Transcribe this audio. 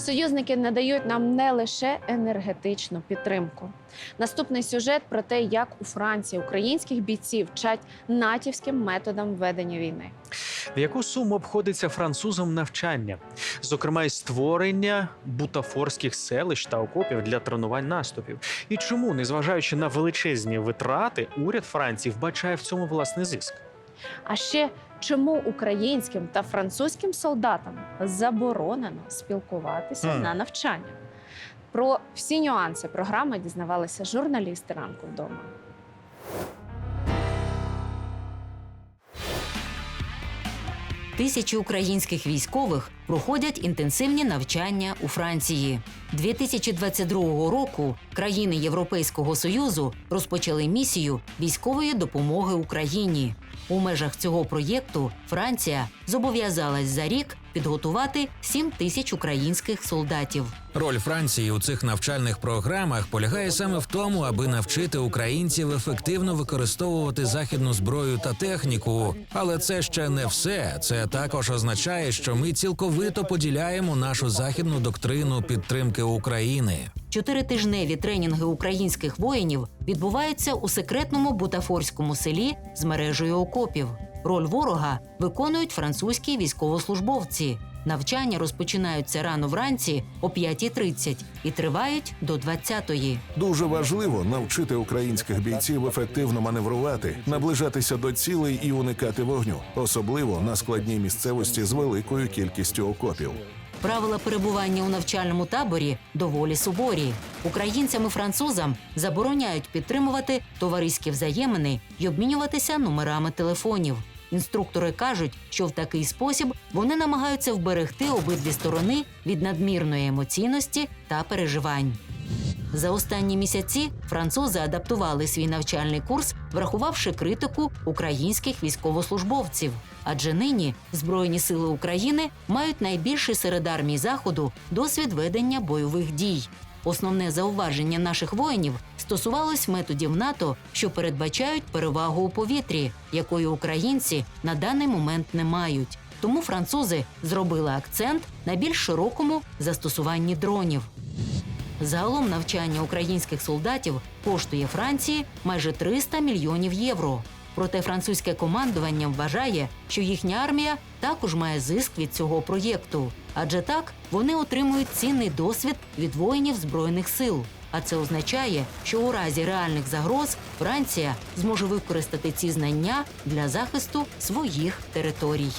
Союзники надають нам не лише енергетичну підтримку. Наступний сюжет про те, як у Франції українських бійців вчать натівським методам ведення війни. В яку суму обходиться французам навчання, зокрема й створення бутафорських селищ та окопів для тренувань наступів? І чому, незважаючи на величезні витрати, уряд Франції вбачає в цьому власний зиск? А ще чому українським та французьким солдатам заборонено спілкуватися mm. на навчання? Про всі нюанси програми дізнавалися журналісти ранку вдома. Тисячі українських військових проходять інтенсивні навчання у Франції. 2022 року країни Європейського союзу розпочали місію військової допомоги Україні. У межах цього проєкту Франція зобов'язалась за рік підготувати 7 тисяч українських солдатів. Роль Франції у цих навчальних програмах полягає саме в тому, аби навчити українців ефективно використовувати західну зброю та техніку. Але це ще не все. Це також означає, що ми цілковито поділяємо нашу західну доктрину підтримки України. Чотиритижневі тренінги українських воїнів відбуваються у секретному бутафорському селі з мережею окопів. Роль ворога виконують французькі військовослужбовці. Навчання розпочинаються рано вранці о 5.30 і тривають до 20.00. Дуже важливо навчити українських бійців ефективно маневрувати, наближатися до цілей і уникати вогню, особливо на складній місцевості з великою кількістю окопів. Правила перебування у навчальному таборі доволі суворі. Українцям і французам забороняють підтримувати товариські взаємини і обмінюватися номерами телефонів. Інструктори кажуть, що в такий спосіб вони намагаються вберегти обидві сторони від надмірної емоційності та переживань. За останні місяці французи адаптували свій навчальний курс, врахувавши критику українських військовослужбовців. Адже нині Збройні сили України мають найбільший серед армій заходу досвід ведення бойових дій. Основне зауваження наших воїнів стосувалось методів НАТО, що передбачають перевагу у повітрі, якої українці на даний момент не мають. Тому французи зробили акцент на більш широкому застосуванні дронів. Загалом навчання українських солдатів коштує Франції майже 300 мільйонів євро. Проте французьке командування вважає, що їхня армія також має зиск від цього проєкту, адже так вони отримують цінний досвід від воїнів збройних сил. А це означає, що у разі реальних загроз Франція зможе використати ці знання для захисту своїх територій.